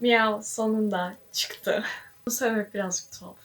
Miyav sonunda çıktı. Bu sebep birazcık tuhaf.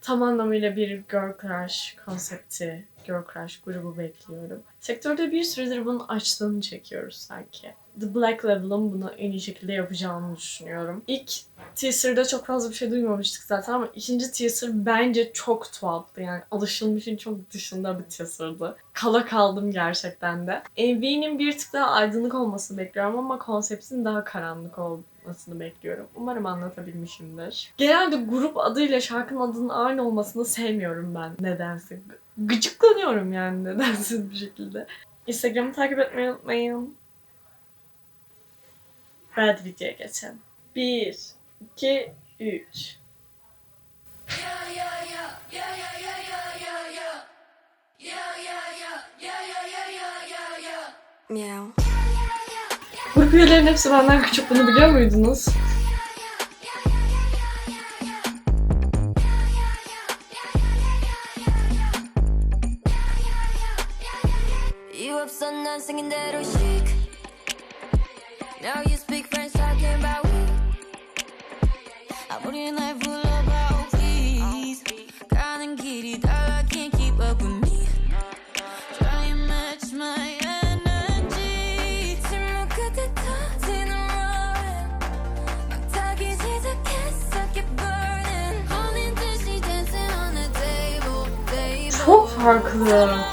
Tam anlamıyla bir girl crush konsepti, girl crush grubu bekliyorum. Sektörde bir süredir bunun açlığını çekiyoruz sanki. The Black Label'ın bunu en iyi şekilde yapacağını düşünüyorum. İlk teaser'da çok fazla bir şey duymamıştık zaten ama ikinci teaser bence çok tuhaftı. Yani alışılmışın çok dışında bir teaser'dı. Kala kaldım gerçekten de. MV'nin bir tık daha aydınlık olmasını bekliyorum ama konseptin daha karanlık olmasını bekliyorum. Umarım anlatabilmişimdir. Genelde grup adıyla şarkının adının aynı olmasını sevmiyorum ben nedense. Gıcıklanıyorum yani nedensiz bir şekilde. Instagram'ı takip etmeyi unutmayın. Hadi videoya geçelim. 1, 2, 3. Meow. Grup üyelerinin hepsi benden küçük bunu biliyor muydunuz? up sundown singing that old chic. Now you speak French talking about we. I put in life full of about please. Calling kitty, dog, I can't keep up with me. Try and match my energy. 침묵 끝에 터지는 roaring. 막 타기 시작했어, keep burning. Falling 듯이 dancing on the table, table. Çok farklı.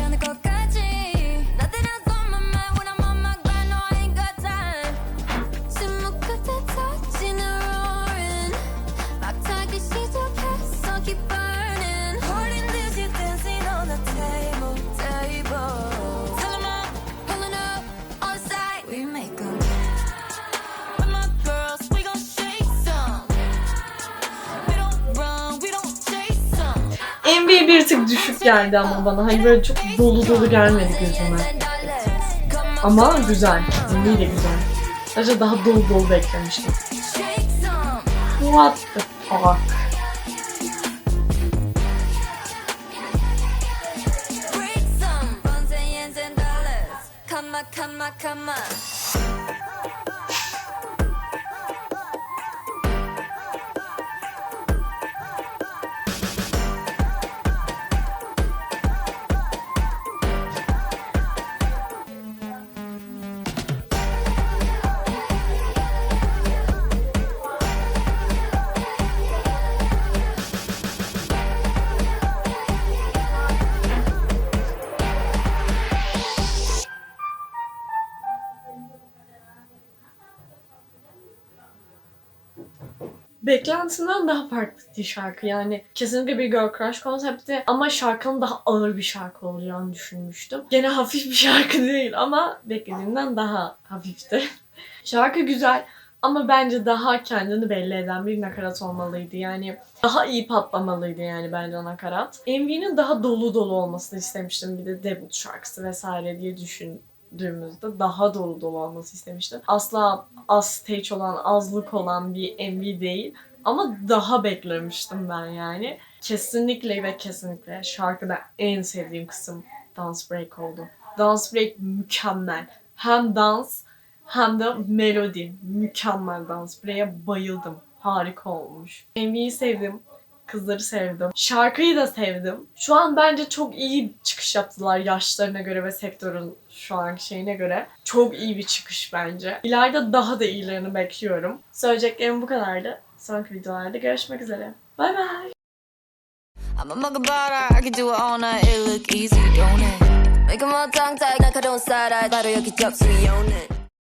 않을 것까지. Bir tık düşük geldi ama bana. Hani böyle çok dolu dolu gelmedi gözüme. Ama güzel. MV de güzel. Sadece daha dolu dolu beklemiştim. What the fuck? Come on, come on, come on. Beklentimden daha farklı bir şarkı yani kesinlikle bir girl crush konsepti ama şarkının daha ağır bir şarkı olacağını düşünmüştüm. Gene hafif bir şarkı değil ama beklediğimden daha hafifti. şarkı güzel ama bence daha kendini belli eden bir nakarat olmalıydı. Yani daha iyi patlamalıydı yani bence nakarat. MV'nin daha dolu dolu olmasını istemiştim. Bir de debut şarkısı vesaire diye düşündüğümüzde daha dolu dolu olması istemiştim. Asla az stage olan, azlık olan bir MV değil. Ama daha beklemiştim ben yani. Kesinlikle ve kesinlikle şarkıda en sevdiğim kısım dance break oldu. Dance break mükemmel. Hem dans hem de melodi. Mükemmel dans. Break'e bayıldım. Harika olmuş. MV'yi sevdim. Kızları sevdim. Şarkıyı da sevdim. Şu an bence çok iyi çıkış yaptılar yaşlarına göre ve sektörün şu anki şeyine göre. Çok iyi bir çıkış bence. İleride daha da iyilerini bekliyorum. Söyleyeceklerim bu kadardı. Sonraki videolarda görüşmek üzere. Bay bay. I'm a mug about I can do it all night. It look easy, don't it? Make 'em all tongue tied. 날카로운 side eye 바로 여기 접수이 오는.